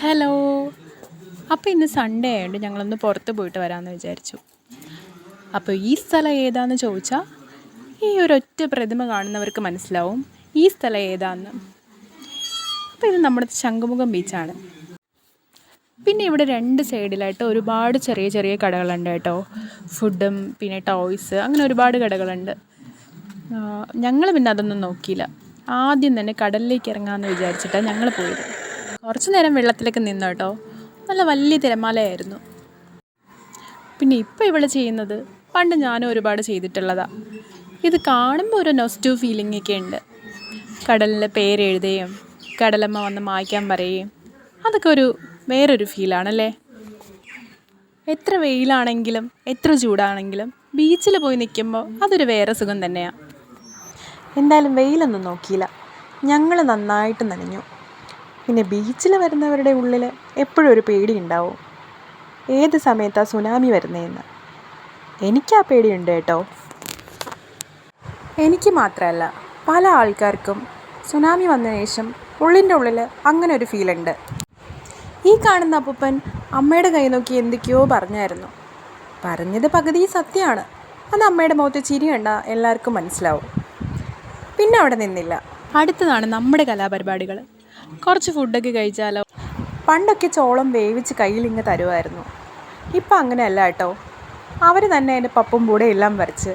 Hello അപ്പോൾ ഇന്ന് Sunday ആയതുകൊണ്ട് ഞങ്ങളൊന്ന് പുറത്ത് പോയിട്ട് വരാമെന്ന് വിചാരിച്ചു. അപ്പോൾ ഈ സ്ഥലം ഏതാന്ന് ചോദിച്ചാൽ ഈ ഒരൊറ്റ പ്രതിമ കാണുന്നവർക്ക് മനസ്സിലാവും ഈ സ്ഥലം ഏതാന്ന്. അപ്പോൾ ഇത് നമ്മുടെ ശംഖുമുഖം ബീച്ചാണ് പിന്നെ ഇവിടെ രണ്ട് സൈഡിലായിട്ട് ഒരുപാട് ചെറിയ ചെറിയ കടകളുണ്ട് കേട്ടോ. ഫുഡും പിന്നെ ടോയ്സ് അങ്ങനെ ഒരുപാട് കടകളുണ്ട്. ഞങ്ങൾ പിന്നെ അതൊന്നും നോക്കിയില്ല. ആദ്യം തന്നെ കടലിലേക്ക് ഇറങ്ങാമെന്ന് വിചാരിച്ചിട്ടാണ് ഞങ്ങൾ പോയത്. കുറച്ച് നേരം വെള്ളത്തിലേക്ക് നിന്നു കേട്ടോ. നല്ല വലിയ തിരമാലയായിരുന്നു. പിന്നെ ഇപ്പോൾ ഇവിടെ ചെയ്യുന്നത് പണ്ട് ഞാനും ഒരുപാട് ചെയ്തിട്ടുള്ളതാണ് ഇത് കാണുമ്പോൾ ഒരു നൊസ്റ്റു ഫീലിംഗ് ഒക്കെ ഉണ്ട്. കടലിന്റെ പേരെഴുതുകയും കടലമ്മ വന്ന് മായ്ക്കാൻ പറയുകയും അതൊക്കെ ഒരു വേറൊരു ഫീലാണല്ലേ എത്ര വെയിലാണെങ്കിലും എത്ര ചൂടാണെങ്കിലും ബീച്ചിൽ പോയി നിൽക്കുമ്പോൾ അതൊരു വേറെ സുഖം തന്നെയാണ് എന്തായാലും വെയിലൊന്നും നോക്കിയില്ല. ഞങ്ങൾ നന്നായിട്ട് നനഞ്ഞു. പിന്നെ ബീച്ചിൽ വരുന്നവരുടെ ഉള്ളിൽ എപ്പോഴും ഒരു പേടി ഉണ്ടാവും. ഏത് സമയത്താണ് സുനാമി വരുന്നതെന്ന് എനിക്കാ പേടിയുണ്ട് കേട്ടോ. എനിക്ക് മാത്രമല്ല പല ആൾക്കാർക്കും സുനാമി വന്ന ശേഷം ഉള്ളിന്റെ ഉള്ളിൽ അങ്ങനെ ഒരു ഫീലുണ്ട് ഈ കാണുന്ന അപ്പൂപ്പൻ അമ്മയുടെ കൈ നോക്കി എന്തൊക്കെയോ പറഞ്ഞായിരുന്നു. പറഞ്ഞത് പകുതി സത്യമാണ്. അത് അമ്മയുടെ മുഖത്ത് ചിരി കണ്ട എല്ലാവർക്കും മനസ്സിലാവും. പിന്നെ അവിടെ നിന്നില്ല. അടുത്തതാണ് നമ്മുടെ കലാപരിപാടികൾ കുറച്ച് ഫുഡൊക്കെ കഴിച്ചാലോ? പണ്ടൊക്കെ ചോളം വേവിച്ച് കയ്യിൽ ഇങ്ങ് തരുമായിരുന്നു ഇപ്പം അങ്ങനെയല്ല കേട്ടോ. അവർ തന്നെ അതിന്റെ പപ്പും കൂടെ എല്ലാം വരച്ച്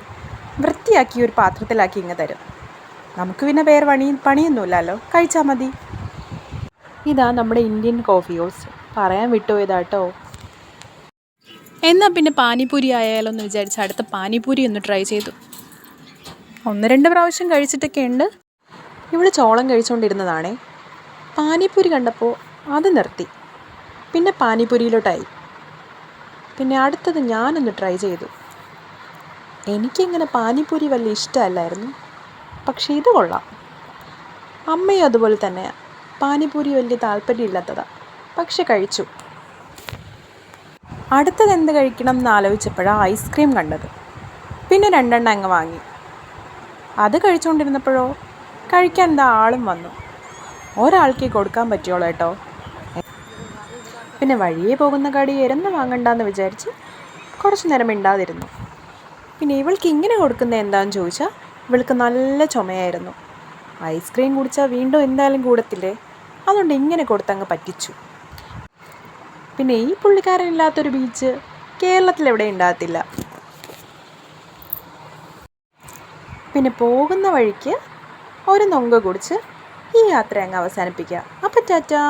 വൃത്തിയാക്കി ഒരു പാത്രത്തിലാക്കി ഇങ്ങ് തരും. നമുക്ക് പിന്നെ വേറെ പണി പണിയൊന്നുമില്ലല്ലോ. കഴിച്ചാൽ മതി. ഇതാ നമ്മുടെ ഇന്ത്യൻ കോഫി ഹൗസ് പറയാൻ വിട്ടുപോയതാട്ടോ എന്നാൽ പിന്നെ പാനിപൂരി ആയാലോ എന്ന് വിചാരിച്ച് അടുത്ത പാനിപൂരി ഒന്ന് ട്രൈ ചെയ്തു. ഒന്ന് രണ്ട് പ്രാവശ്യം കഴിച്ചിട്ടൊക്കെ ഉണ്ട്. ഇവിടെ ചോളം കഴിച്ചുകൊണ്ടിരുന്നതാണേ പാനിപൂരി കണ്ടപ്പോൾ അത് നിർത്തി. പിന്നെ പാനിപ്പൂരിയിലോട്ടായി. പിന്നെ അടുത്തത് ഞാനൊന്ന് ട്രൈ ചെയ്തു. എനിക്കിങ്ങനെ പാനിപ്പൂരി വലിയ ഇഷ്ടമല്ലായിരുന്നു. പക്ഷേ ഇത് കൊള്ളാം. അമ്മയും അതുപോലെ തന്നെയാണ് പാനിപ്പൂരി വലിയ താല്പര്യമില്ലാത്തതാണ് പക്ഷെ കഴിച്ചു. അടുത്തത് എന്ത് കഴിക്കണം എന്ന് ആലോചിച്ചപ്പോഴാണ് ഐസ്ക്രീം കണ്ടത്. പിന്നെ രണ്ടെണ്ണം അങ്ങ് വാങ്ങി. അത് കഴിച്ചുകൊണ്ടിരുന്നപ്പോഴോ കഴിക്കാൻ എന്താ ആളും വന്നു. ഒരാൾക്കേ കൊടുക്കാൻ പറ്റുള്ളൂ കേട്ടോ. പിന്നെ വഴിയെ പോകുന്ന കടി എരന്ന് വാങ്ങണ്ടെന്ന് വിചാരിച്ച് കുറച്ച് നേരം മിണ്ടാതിരുന്നു. പിന്നെ ഇവൾക്ക് ഇങ്ങനെ കൊടുക്കുന്ന എന്താണെന്ന് ചോദിച്ചാൽ ഇവൾക്ക് നല്ല ചുമയായിരുന്നു. ഐസ്ക്രീം കുടിച്ചാൽ വീണ്ടും എന്തായാലും കൂടത്തില്ലേ? അതുകൊണ്ട് ഇങ്ങനെ കൊടുത്തങ്ങ് പറ്റിച്ചു. പിന്നെ ഈ പുള്ളിക്കാരനില്ലാത്തൊരു ബീച്ച് കേരളത്തിൽ എവിടെ ഉണ്ടാകത്തില്ല. പിന്നെ പോകുന്ന വഴിക്ക് ഒരു നൊങ്ക കുടിച്ച് ഈ യാത്ര അങ്ങ് അവസാനിപ്പിക്കുക അപ്പം ടാറ്റാ.